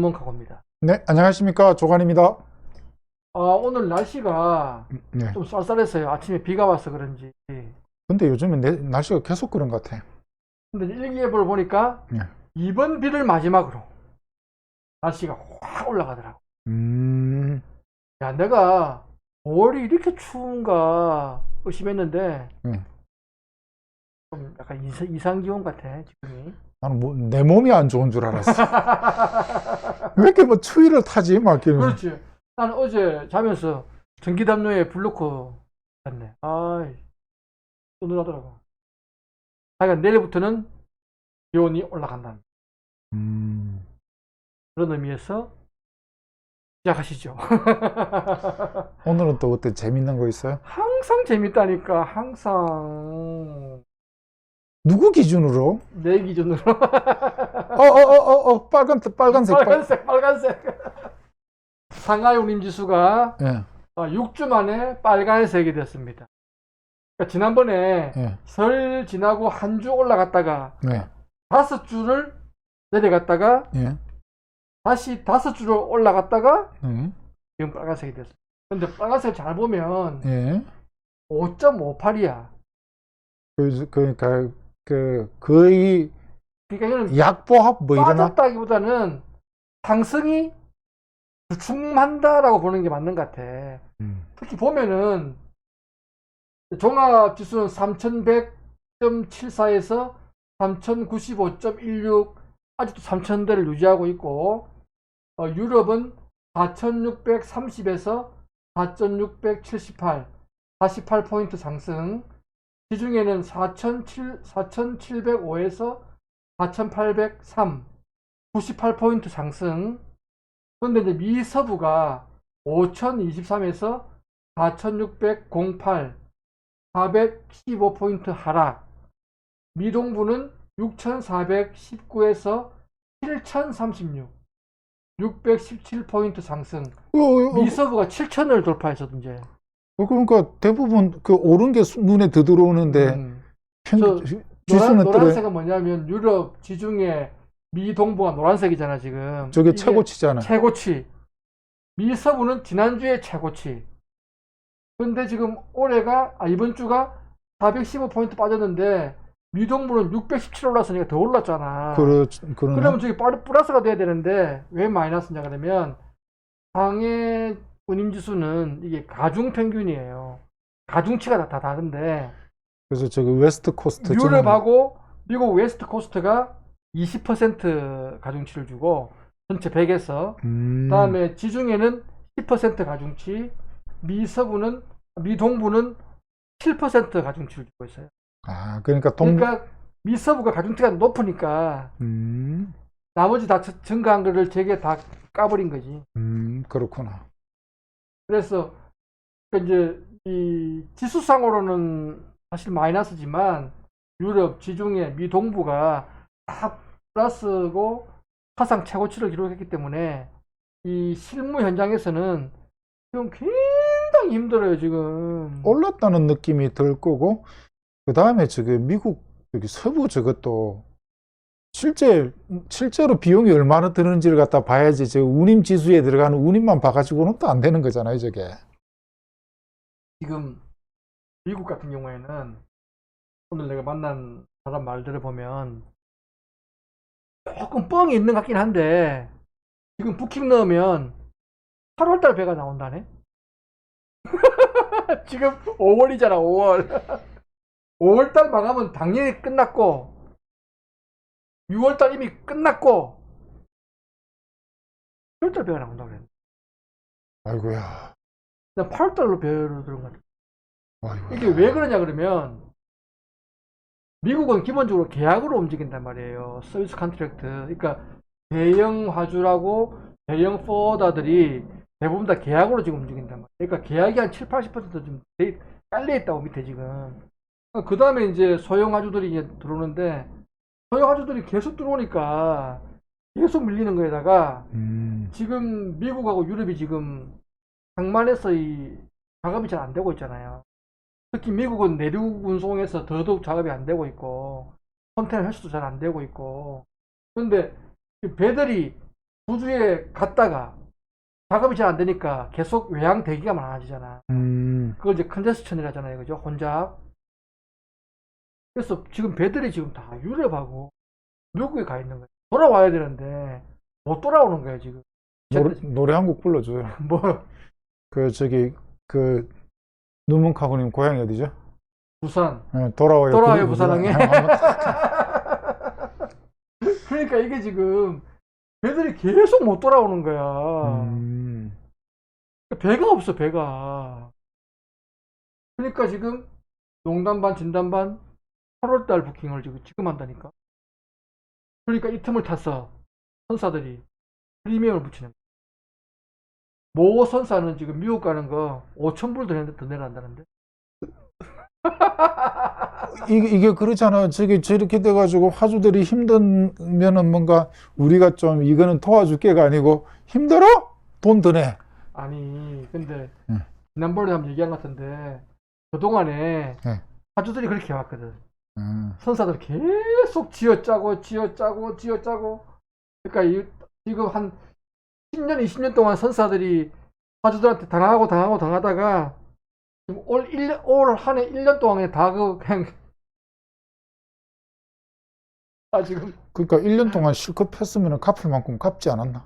안녕하십니까 눈먼카고입니다 네, 안녕하십니까. 조관입니다. 아, 오늘 날씨가 네. 좀 쌀쌀했어요 아침에 비가 와서 그런지 근데 요즘에 내, 날씨가 계속 그런 것 같아. 근데 일기예보를 보니까 네. 이번 비를 마지막으로 날씨가 확 올라가더라고 음, 야 내가 5월이 이렇게 추운가 의심했는데 네. 좀 약간 이상 기온 같아 지금이 나는 뭐, 내 몸이 안 좋은 줄 알았어. 왜 이렇게 뭐 추위를 타지? 막 이러면서. 그렇지 나는 어제 자면서 전기담요에 불 넣고 잤네 아이 서늘하더라고 하여간 내일부터는 기온이 올라간다 음, 그런 의미에서 시작하시죠 오늘은 또 어때? 재밌는 거 있어요? 항상 재밌다니까 항상 누구 기준으로? 내 기준으로. 어, 어, 어, 어, 어 빨간, 빨간색. 빨... 빨간색 빨간색. 상하이 운임지수가 예, 6주 만에 빨간색이 됐습니다. 그러니까 지난번에 예, 설 지나고 한 주 올라갔다가 네, 다섯 주를 내려갔다가 예, 다시 다섯 주를 올라갔다가 예, 지금 빨간색이 됐어요 근데 빨간색 잘 보면 예. 5.58이야. 그, 그러니까, 그, 거의 그러니까 약보합 뭐 이러나? 빠졌다기보다는 상승이 주춤한다라고 보는 게 맞는 것 같아. 음, 특히 보면은 종합 지수는 3100.74에서 3095.16 아직도 3000대를 유지하고 있고 어, 유럽은 4630에서 4678 48포인트 상승 시중에는 4007, 4705에서 4803 98포인트 상승. 그런데 이제 미서부가 5023에서 4608 415포인트 하락. 미동부는 6419에서 7036 617포인트 상승. 어, 어, 어, 미서부가 7000을 돌파해서 이제. 어, 그러니까 대부분 그 오른 게 수- 눈에 더 들어오는데 음. 저 지- 노란, 지수는 떨어 노란색은 뭐냐면 유럽 지중해 미 동부가 노란색이잖아 지금 저게 최고치잖아. 최고치 미 서부는 지난주에 최고치 근데 지금 올해가 아 이번 주가 415포인트 빠졌는데 미동부는 617 올랐으니까 더 올랐잖아 그러. 그러면 저기 플러스가 돼야 되는데 왜 마이너스냐 그러면 상해 운임지수는 이게 가중평균이에요 가중치가 다, 다 다른데 그래서 저기 웨스트 코스트 유럽하고 미국 웨스트 코스트가 20% 가중치를 주고 전체 100에서 음, 그다음에 지중해는 10% 가중치, 미서부는 미동부는 7% 가중치를 주고 있어요. 아 그러니까 동 그러니까 미서부가 가중치가 높으니까 음, 나머지 다 저- 증가한 거를 저게 다 까버린 거지. 음 그렇구나. 그래서 그 이제 이 지수상으로는 사실 마이너스지만 유럽, 지중해, 미 동부가 다 플러스고 사상 최고치를 기록했기 때문에 이 실무 현장에서는 지금 굉장히 힘들어요 지금. 올랐다는 느낌이 들 거고 그 다음에 저기 미국 여기 서부 저것도 실제 실제로 비용이 얼마나 드는지를 갖다 봐야지 저 운임 지수에 들어가는 운임만 봐가지고는 또 안 되는 거잖아요 저게. 지금 미국 같은 경우에는 오늘 내가 만난 사람 말들을 보면 조금 뻥이 있는 것 같긴 한데 지금 부킹 넣으면 8월달 배가 나온다네. 지금 5월이잖아 5월. 5월달 망하면 당연히 끝났고 6월달 이미 끝났고 7월달 배가 나온다고 그랬는데 아이고야. 난 8월달로 배로 들어온 것 같아. 이게 왜 그러냐 그러면 미국은 기본적으로 계약으로 움직인단 말이에요. 서비스 컨트랙트. 그러니까 대형 화주라고 대형 포워더들이 대부분 다 계약으로 지금 움직인단 말이에요. 그러니까 계약이 한 7, 80%좀 깔려 있다고 밑에 지금. 그 다음에 이제 소형 화주들이 이제 들어오는데 소형 화주들이 계속 들어오니까 계속 밀리는 거에다가 음, 지금 미국하고 유럽이 지금 장만해서 이 작업이 잘 안 되고 있잖아요. 특히 미국은 내륙 운송에서 더더욱 작업이 안 되고 있고 컨테이너 회수도 잘 안 되고 있고 그런데 이 배들이 우주에 갔다가 작업이 잘 안 되니까 계속 외양 대기가 많아지잖아. 음, 그걸 이제 컨저스천이라 하잖아요. 그죠? 혼잡. 그래서 지금 배들이 지금 다 유럽하고 미국에 가 있는 거예요. 돌아와야 되는데 못 돌아오는 거예요, 지금. 노래, 노래 한 곡 불러줘요. 뭐 그 저기 그 누문카고님 고향이 어디죠? 부산. 어, 돌아와요. 돌아와요, 그- 부산항에. 한번- 그러니까 이게 지금 배들이 계속 못 돌아오는 거야. 음, 배가 없어, 배가. 그러니까 지금 농담 반, 진담 반 8월달 부킹을 지금, 지금 한다니까. 그러니까 이 틈을 타서 선사들이 프리미엄을 붙이는. 모 선사는 지금 미국 가는 거 5천불 더, 내- 내란다는데. 이게, 이게 그렇잖아. 저기 저렇게 돼가지고 화주들이 힘들면은 뭔가 우리가 좀 이거는 도와줄게가 아니고 힘들어? 돈더 내. 아니, 근데 응. 지난번에 한번 얘기한 것 같은데 그동안에 네. 화주들이 그렇게 해왔거든. 음, 선사들 계속 쥐어짜고 쥐어짜고 쥐어짜고. 그러니까 이, 지금 한 10년 20년 동안 선사들이 화주들한테 당하고 당하고 당하다가 지금 올 1년 올한 해 1년 동안 그냥 다그 그냥 아 지금. 그러니까 1년 동안 실컷 폈으면 갚을 만큼 갚지 않았나?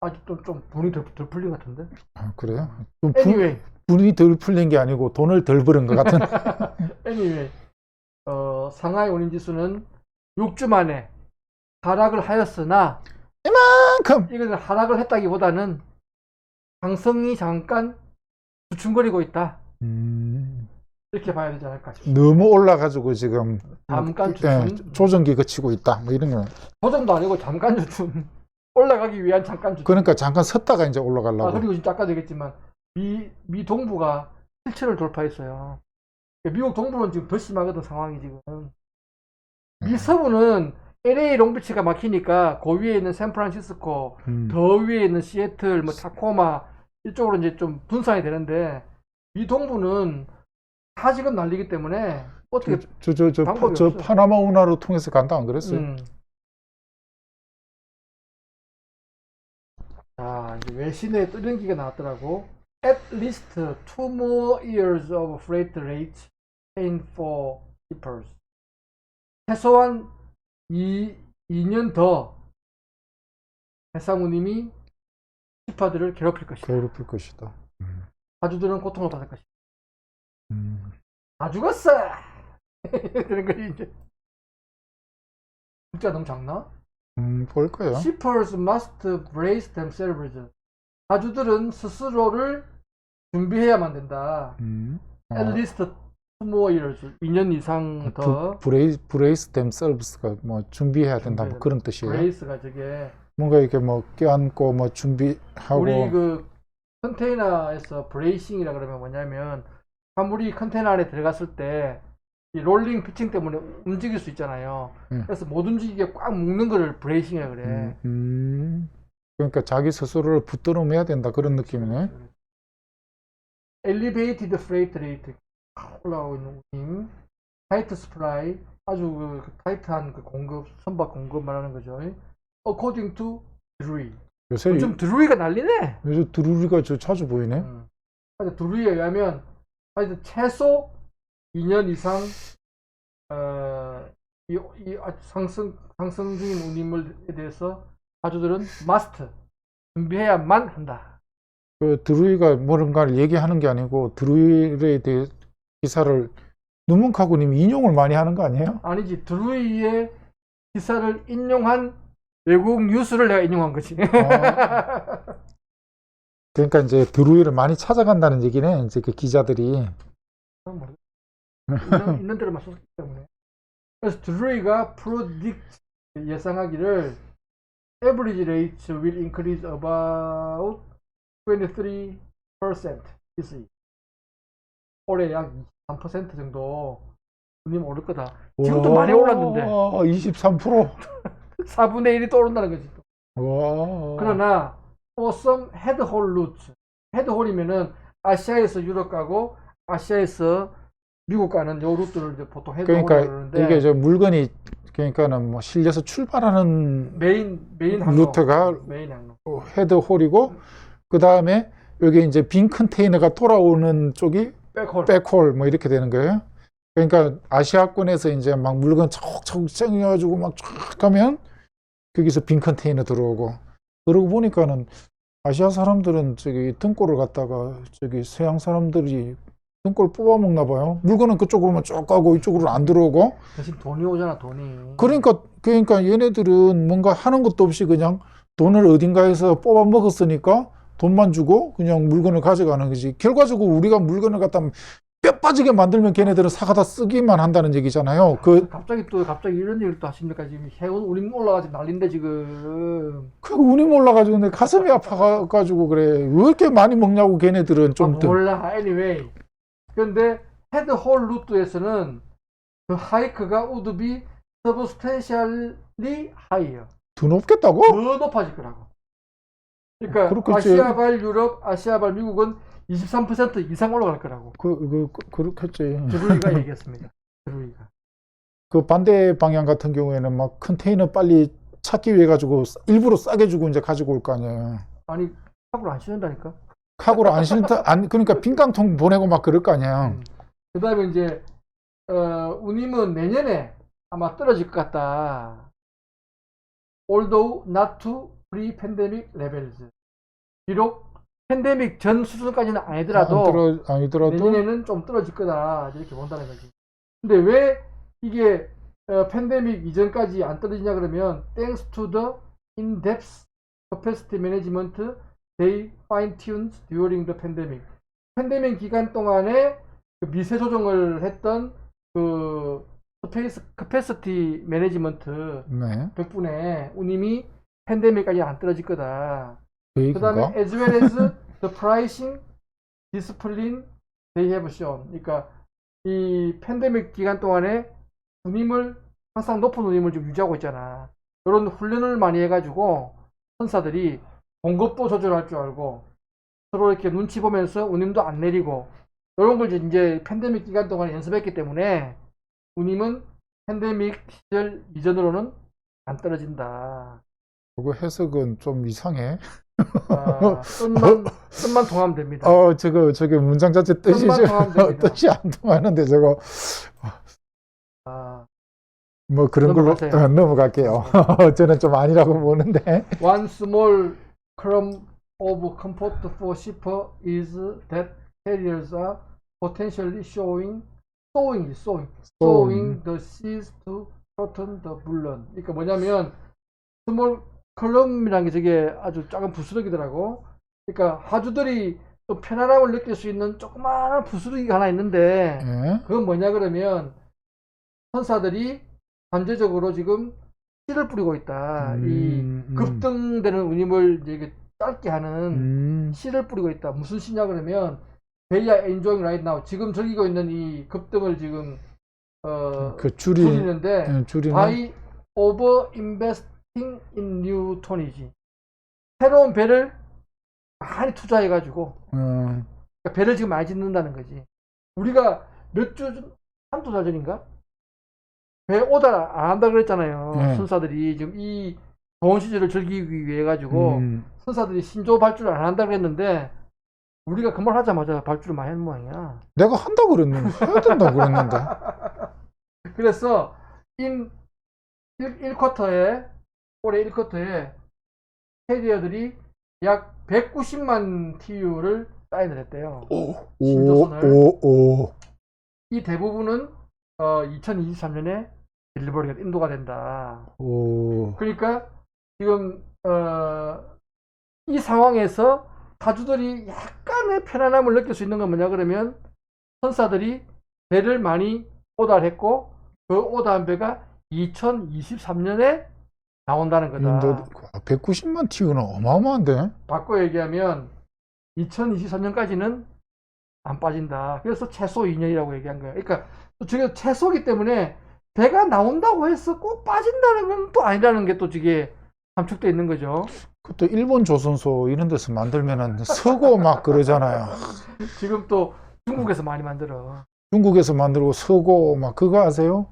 아직 좀, 좀 돈이 덜, 덜 풀린 것 같은데? 아, 그래요? 좀 분- anyway 분이 덜 풀린 게 아니고 돈을 덜 벌은 것 같은. anyway 어, 상하이 원인지수는 6주 만에 하락을 하였으나 이만큼 이것은 하락을 했다기보다는 상승이 잠깐 주춤거리고 있다. 음, 이렇게 봐야 되지 않을까 싶습니다. 너무 올라가지고 지금 잠깐 예, 주춤. 조정기 거치고 있다. 뭐 이런 거. 조정도 아니고 잠깐 주춤. 올라가기 위한 잠깐 주춤. 그러니까 잠깐 섰다가 이제 아, 올라가려고. 그리고 진짜 아까 얘기했지만 미, 미 동부가 7천을 돌파했어요. 미국 동부는 지금 더 심하거든 상황이 지금. 미 서부는 LA 롱비치가 막히니까 그 위에 있는 샌프란시스코, 음. 더 위에 있는 시애틀, 뭐 타코마 이쪽으로 이제 좀 분산이 되는데 이 동부는 다 지금 날리기 때문에 어떻게 저, 저, 저, 저. 파나마 운하로 통해서 간다 안 그랬어요? 음. 자 이제 외신에 뜨는 기가 나왔더라고. At least two more years of freight rate paying for shippers. 최소한 2, 2년 더 해상우님이 시파들을 괴롭힐 것이다. 괴롭힐 것이다. 음. 가주들은 고통을 받을 것이다. 음. 다 죽었어! 되는 거지, 이제. 진짜 너무 작나? 음, 볼 거예요. Shippers must brace themselves. 가주들은 스스로를 준비해야만 된다. 음. At 어, least two more years. 2년 이상 더. 부, 브레이스, 브레이스 댐 서비스가 뭐 준비해야 된다 뭐 그런 뜻이에요. brace가 저게. 뭔가 이렇게 뭐 껴안고 뭐 준비하고 우리 그 컨테이너에서 브레이싱이라 그러면 뭐냐면 화물이 컨테이너 안에 들어갔을 때 이 롤링 피칭 때문에 움직일 수 있잖아요. 음. 그래서 못 움직이게 꽉 묶는 거를 브레이싱이라 그래. 음, 음. 그러니까 자기 스스로를 붙들어매야 된다 그런 느낌이네. Elevated freight rate 올라가고 있는 운임, 타이트 스프라이 아주 그 타이트한 그 공급 선박 공급 말하는 거죠. According to 드루이. 요새 요즘 드루이가 난리네. 요새 드루리가 저 자주 보이네. 음. 하여튼 드루이에 의하면 하여튼 최소 2년 이상 어, 이, 이 상승 상승 중인 운임에 대해서 가주들은 must 준비해야만 한다. 그 드루이가 뭔가를 얘기하는 게 아니고 드루이에 대해 기사를 누문카고님이 인용을 많이 하는 거 아니에요? 아니지 드루이의 기사를 인용한 외국 뉴스를 내가 인용한 거지. 어. 그러니까 이제 드루이를 많이 찾아간다는 얘기네. 이제 그 기자들이. 있는, 있는 대로만 썼기 때문에. 그래서 드루이가 predict 예상하기를 average rate will increase about 23% this year. 올해 약3% 정도 운임 오를 거다. 지금도 많이 올랐는데. 와, 23%. 4분의 1이 또 오른다는 거지. 와. 그러나 for some headhaul routes 헤드홀이면은 아시아에서 유럽 가고 아시아에서 미국 가는 요 루트를 이제 보통 헤드홀이라고 그러니까 그러는데 이게 저 물건이 그러니까는 뭐 실려서 출발하는 메인 메인 항로. 루트가 메인 항로. 헤드홀이고 그 다음에 여기 이제 빈 컨테이너가 돌아오는 쪽이 백홀. 백홀 뭐 이렇게 되는 거예요. 그러니까 아시아권에서 이제 막 물건 척척 쟁여가지고 막쫙 가면 거기서 빈 컨테이너 들어오고 그러고 보니까는 아시아 사람들은 저기 등골을 갖다가 저기 서양 사람들이 등골 뽑아 먹나 봐요. 물건은 그쪽으로 만 쭉 가고 이쪽으로 안 들어오고 대신 돈이 오잖아 돈이 그러니까 그러니까 얘네들은 뭔가 하는 것도 없이 그냥 돈을 어딘가에서 뽑아 먹었으니까 돈만 주고 그냥 물건을 가져가는 거지. 결과적으로 우리가 물건을 갖다 뼈 빠지게 만들면 걔네들은 사가다 쓰기만 한다는 얘기잖아요. 그, 갑자기 또 갑자기 이런 얘기를 또 하십니까 지금 해운 우림 올라가지고 난린데 지금 그 운이 몰라가지고 내 가슴이 아파가지고 그래. 왜 이렇게 많이 먹냐고 걔네들은 아, 좀 더. 몰라 anyway 그런데 헤드 홀 루트에서는 그 하이크가 우드비 서브스테셜리 하이어 더 높겠다고? 더 높아질 거라고 그러니까 그렇겠지. 아시아발 유럽 아시아발 미국은 23% 이상 올라갈 거라고 그, 그, 그, 그렇겠지. 드루이가 얘기했습니다 드루이가 그 반대 방향 같은 경우에는 막 컨테이너 빨리 찾기 위해 가지고 싸- 일부러 싸게 주고 이제 가지고 올 거 아니에요. 아니 하고 안 씌운다니까 카고로 안 싫다, 안, 그러니까 빈깡통 보내고 막 그럴 거 아니야. 그 다음에 이제 어, 운임은 내년에 아마 떨어질 것 같다. Although not to pre-pandemic levels. 비록 팬데믹 전 수준까지는 아니더라도 안 들어, 아니더라도. 내년에는 좀 떨어질 거다 이렇게 본다는 거지. 근데 왜 이게 어, 팬데믹 이전까지 안 떨어지냐 그러면 thanks to the in-depth capacity management they fine-tuned during the pandemic. 팬데믹 기간 동안에 그 미세 조정을 했던 그 스페이스 캐패시티 매니지먼트 네. 덕분에 운임이 팬데믹까지 안 떨어질 거다. 그 그 다음에 얘기인가? as well as the pricing discipline they have shown. 그러니까 이 팬데믹 기간 동안에 운임을 항상 높은 운임을 좀 유지하고 있잖아. 이런 훈련을 많이 해가지고 선사들이 공급도 조절할 줄 알고 서로 이렇게 눈치 보면서 운임도 안 내리고 이런 걸 이제 팬데믹 기간 동안에 연습했기 때문에 운임은 팬데믹 시절 이전으로는 안 떨어진다. 그거 해석은 좀 이상해. 아, 뜻만, 뜻만 통하면 됩니다. 어, 저거, 저게 문장 자체 뜻이, 좀-. 뜻이 안 통하는데 저거, 아, 뭐 그런 걸로 넘어갈게요. 저는 좀 아니라고 보는데. one small crumb of comfort for shipper is that carriers are potentially showing, sowing, sowing, sowing the seas to shorten the burden. 그러니까 뭐냐면 스몰 컬럼이라는 게 저게 아주 작은 부스러기더라고. 그러니까 하주들이 또 편안함을 느낄 수 있는 조그마한 부스러기가 하나 있는데 예? 그건 뭐냐 그러면 선사들이 관제적으로 지금 씨를 뿌리고 있다. 이 음, 음. 급등되는 운임을 이제 짧게 하는 음, 씨를 뿌리고 있다. 무슨 씨냐 그러면 are enjoying right now. 지금 즐기고 있는 이 급등을 지금 어 그 줄이, 줄이는데 예, 줄이는, by over investing in new tonnage. 새로운 배를 많이 투자해 가지고 어, 그러니까 배를 지금 많이 짓는다는 거지. 우리가 몇 주, 전- 한두 달 전인가? 배 오달 안 한다 그랬잖아요. 네. 선사들이 지금 이 좋은 시절을 즐기기 위해 가지고 음, 선사들이 신조 발주를 안 한다 그랬는데 우리가 그 말 하자마자 발주를 많이 한 모양이야. 내가 한다 그랬는데, 해야 된다 그랬는데. 그래서 인 1, 쿼터에 올해 1쿼터에 캐리어들이 약 190만 TU를 사인을 했대요. 오, 신조선을. 오, 오. 이 대부분은 어, 2023년에 딜리버리가 인도가 된다. 오, 그러니까 지금 어, 이 상황에서 가주들이 약간의 편안함을 느낄 수 있는 건 뭐냐 그러면 선사들이 배를 많이 오달했고 그 오달한 배가 2023년에 나온다는 거다. 인도 190만 TU는 어마어마한데? 바꿔 얘기하면 2023년까지는 안 빠진다. 그래서 최소 2년이라고 얘기한 거예요. 그러니까 저게 최소기 때문에 배가 나온다고 해서 꼭 빠진다는 건 또 아니라는 게또 저게 함축되어 있는 거죠. 그것도 일본 조선소 이런 데서 만들면은 서고 막 그러잖아요. 지금 또 중국에서 많이 만들어. 중국에서 만들고 서고 막 그거 아세요?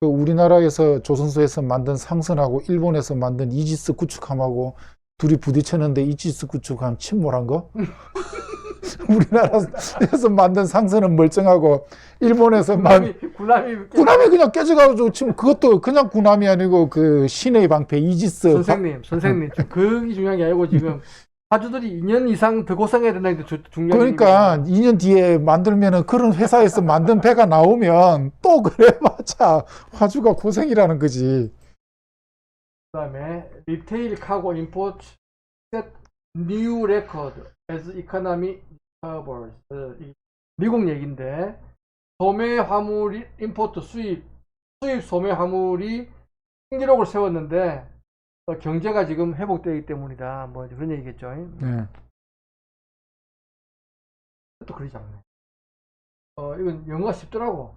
그 우리나라에서 조선소에서 만든 상선하고 일본에서 만든 이지스 구축함하고 둘이 부딪혔는데 이지스 구축함 침몰한 거? 우리나라에서 만든 상선은 멀쩡하고 일본에서 만 군함이 군함이 그냥 깨져가지고 지금 그것도 그냥 군함이 아니고 그 신의 방패 이지스 선생님 선생님 그게 중요한 게 아니고 지금 화주들이 2년 이상 더 고생해야 된다는 게 주- 중요한 그러니까 얘기입니다. 2년 뒤에 만들면은 그런 회사에서 만든 배가 나오면 또 그래봤자 화주가 고생이라는 거지. 그다음에 리테일 카고 임포트 new record as economy recovers 이 미국 얘기인데 소매 화물 임포트 수입 수입 소매 화물이 신기록을 세웠는데 어, 경제가 지금 회복되기 때문이다. 뭐 그런 얘기겠죠. 네. 또 그러지 않네. 어 이건 영어가 쉽더라고.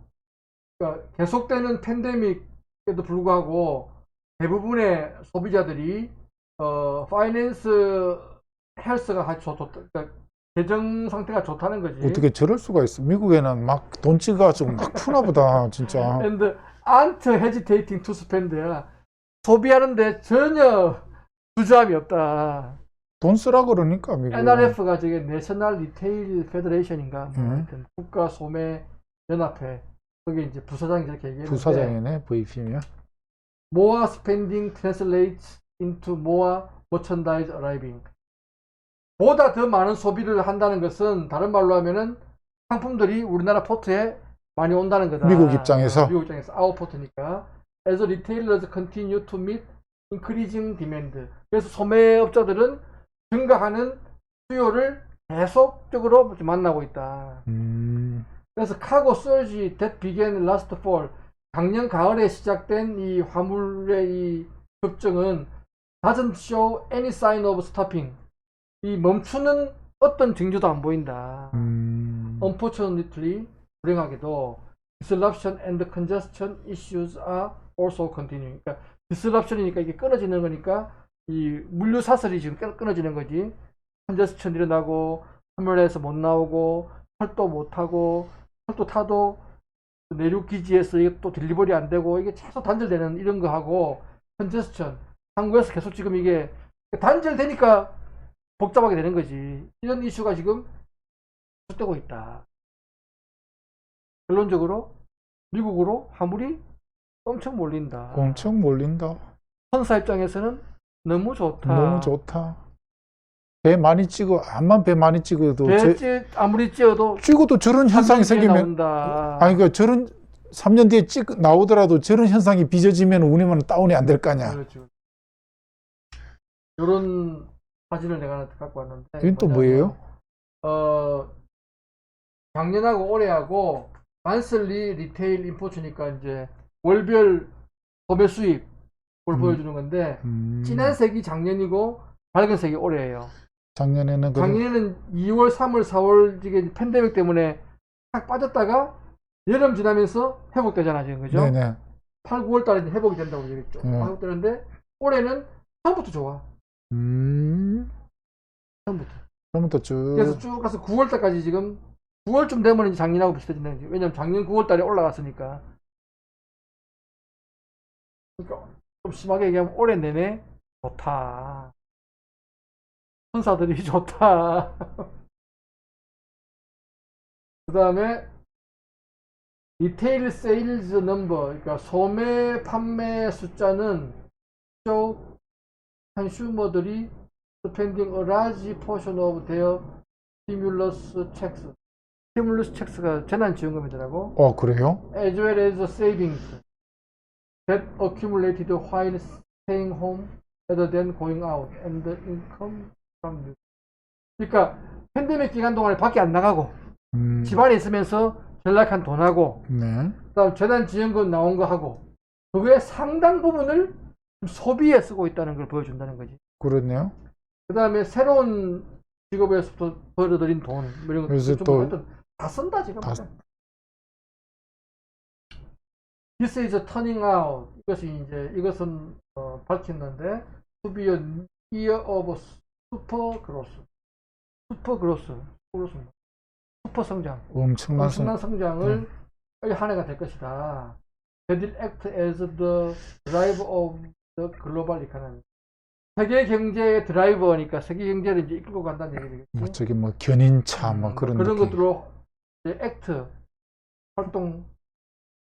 그러니까 계속되는 팬데믹에도 불구하고 대부분의 소비자들이 어 파이낸스 헬스가 아주 좋, 좋 그러니까 재정 상태가 좋다는 거지. 어떻게 저럴 수가 있어? 미국에는 막돈 찍어가지고 막 푸나 보다 진짜. And aren't hesitating to spend야. 소비하는데 전혀 주저함이 없다. 돈 쓰라 그러니까 미국. NRF가 저게 내셔널 리테일 페더레이션인가 뭐 음. 하여튼 국가 소매 연합회 그게 이제 부사장이 저렇게 얘기했는데 부사장이네 VP면. more spending translates into more merchandise arriving. 보다 더 많은 소비를 한다는 것은 다른 말로 하면은 상품들이 우리나라 포트에 많이 온다는 거다. 미국 입장에서? 미국 입장에서 아웃포트니까. As retailers continue to meet increasing demand. 그래서 소매업자들은 증가하는 수요를 계속적으로 만나고 있다. 음. 그래서 카고 surge that began last fall 작년 가을에 시작된 이 화물의 이 급증은 doesn't show any sign of stopping 이 멈추는 어떤 징조도 안 보인다. 음. Unfortunately 불행하게도 disruption and congestion issues are also continuing. 그러니까 disruption이니까 이게 끊어지는 거니까 이 물류 사슬이 지금 끊- 끊어지는 거지. congestion 일어나고 터미널에서 못 나오고 철도 못 타고 철도 타도 내륙 기지에서 이게 또 딜리버리 안 되고 이게 계속 단절되는 이런 거 하고 congestion 한국에서 계속 지금 이게 단절되니까 복잡하게 되는 거지. 이런 이슈가 지금 계속되고 있다. 결론적으로 미국으로 화물이 엄청 몰린다. 엄청 몰린다. 선사 입장에서는 너무 좋다. 너무 좋다. 배 많이 찍어 암만 배 많이 찍어도 제, 배지 아무리 찌어도 찍어도 저런 현상이 삼 생기면 나온다. 아니 그 저런 3년 뒤에 찍 나오더라도 저런 현상이 빚어지면 우리만 다운이 안 될 거 아니야. 그렇죠. 이런 사진을 내가 하나 갖고 왔는데 이건 또 뭐예요? 어 작년하고 올해하고 만슬리 리테일 임포츠니까 이제 월별 소매 수입을 음. 보여주는 건데 음, 진한 색이 작년이고 밝은 색이 올해예요. 작년에는 그 작년에는 2월, 3월, 4월 이게 팬데믹 때문에 딱 빠졌다가 여름 지나면서 회복되잖아 지금 그죠? 네네 8, 9월 달에 이제 회복이 된다고 얘기했죠. 네. 회복되는데 올해는 처음부터 좋아. 음 처음부터. 그러면또 쭉 그래서 쭉 가서 9월 달까지 지금 9월쯤 되면 이제 작년하고 비슷해진다는 거지. 왜냐면 작년 9월 달에 올라갔으니까. 그러니까 좀 심하게 얘기하면 올해 내내 좋다. 선사들이 좋다. 그 다음에 리테일 세일즈 넘버, 그러니까 소매 판매 숫자는 쪽 컨슈머들이 spending a large portion of their stimulus checks. stimulus checks가 재난 지원금이더라고. 어 그래요? as well as the savings that accumulated while staying home rather than going out and the income from use. 그러니까 팬데믹 기간 동안에 밖에 안 나가고 음, 집안에 있으면서 전락한 돈하고 네 그다음 재난 지원금 나온 거 하고 그거의 상당 부분을 소비에 쓰고 있다는 걸 보여준다는 거지. 그렇네요. 그 다음에 새로운 직업에서 벌어들인 돈, 뭐 이런 거 그래서 좀또 하여튼 다 쓴다 지금. 다 This is turning out. 이것이 이제 이것은 어, 밝혔는데 to be a year of super growth. super growth. growth. 슈퍼 성장. 엄청난 성 엄청난 성장을 한 해가 될 것이다. That it act as the driver of global economy. 세계 경제의 드라이버니까 세계 경제를 이제 이끌고 간다는 얘기겠지. 뭐 저기 뭐 견인차 뭐 음, 그런 그런 느낌. 것들로 이제 액트 활동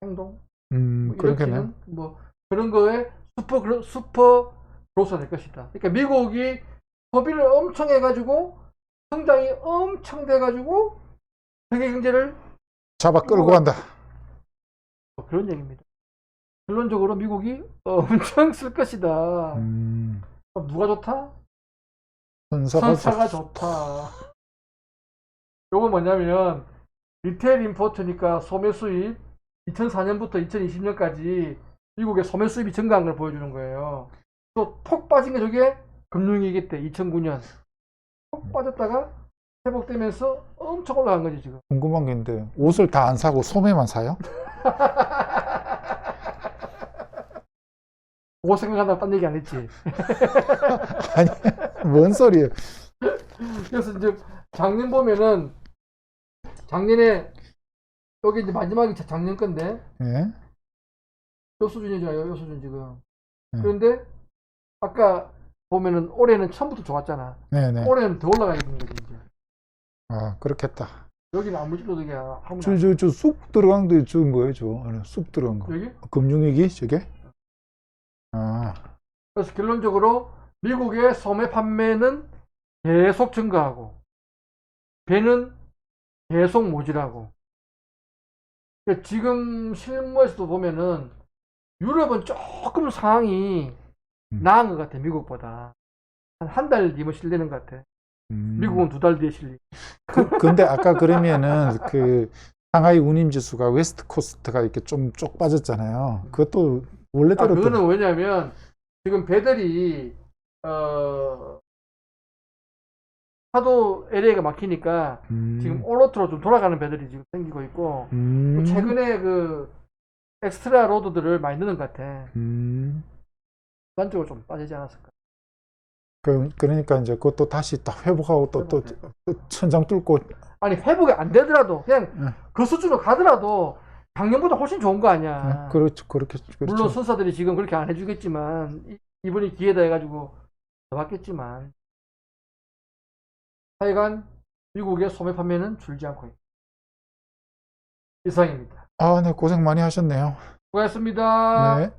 행동 음, 뭐. 일으키는 뭐 그런 거에 슈퍼 그로- 슈퍼 그로스가 될 것이다. 그러니까 미국이 소비를 엄청 해가지고 성장이 엄청 돼가지고 세계 경제를 잡아 끌고 간다. 뭐 그런 얘기입니다. 결론적으로 미국이 엄청 쓸 것이다. 음, 그럼 누가 좋다? 선사가 선사가 좋다. 요거 뭐냐면 리테일 임포트니까 소매 수입 2004년부터 2020년까지 미국의 소매 수입이 증가한 걸 보여주는 거예요. 또폭 빠진 게 저게 금융위기 때 2009년 폭 빠졌다가 회복되면서 엄청 올라간 거지 지금. 궁금한 게 있는데 옷을 다 안 사고 소매만 사요? 그거 생각한다고 딴 얘기 안 했지. 아니, 뭔 소리예요? 그래서 이제 작년 보면은 작년에 여기 이제 마지막이 작년 건데 예? 요 수준이잖아요, 요 수준 지금. 음. 그런데 아까 보면은 올해는 처음부터 좋았잖아. 네네. 올해는 더 올라가야 되는 거지 이제. 아, 그렇겠다. 여기는 아무질로도야 하면 저, 저, 저 쑥 들어간 게 저 뭐예요, 저? 안에 쑥 들어간 거. 여기. 금융위기, 저게? 아, 그래서 결론적으로 미국의 소매 판매는 계속 증가하고 배는 계속 모질하고. 그러니까 지금 실무에서도 보면은 유럽은 조금 상황이 음. 나은 것 같아 미국보다 한 한 달 뒤면 실리는 것 같아. 음. 미국은 두 달 뒤에 실리. 그, 근데 아까 그러면은 그 상하이 운임 지수가 웨스트 코스트가 이렇게 좀 쪽 빠졌잖아요. 그것도 아, 원래대로 그거는 왜냐면 지금 배들이 어 하도 LA가 막히니까 음, 지금 올로트로 좀 돌아가는 배들이 지금 생기고 있고 음, 또 최근에 그 엑스트라 로드들을 많이 넣는 것 같아. 음, 일반적으로 좀 빠지지 않았을까. 그, 그러니까 이제 그것도 다시 다 회복하고 또, 또. 또 천장 뚫고 아니 회복이 안 되더라도 그냥 응. 그 수준으로 가더라도 작년보다 훨씬 좋은 거 아니야. 네, 그렇죠, 그렇게 그렇죠. 물론 선사들이 지금 그렇게 안 해주겠지만 이- 이번이 기회다 해가지고 더 받겠지만 하여간 미국의 소매 판매는 줄지 않고 있다. 이상입니다. 아, 네, 고생 많이 하셨네요. 수고하셨습니다. 네.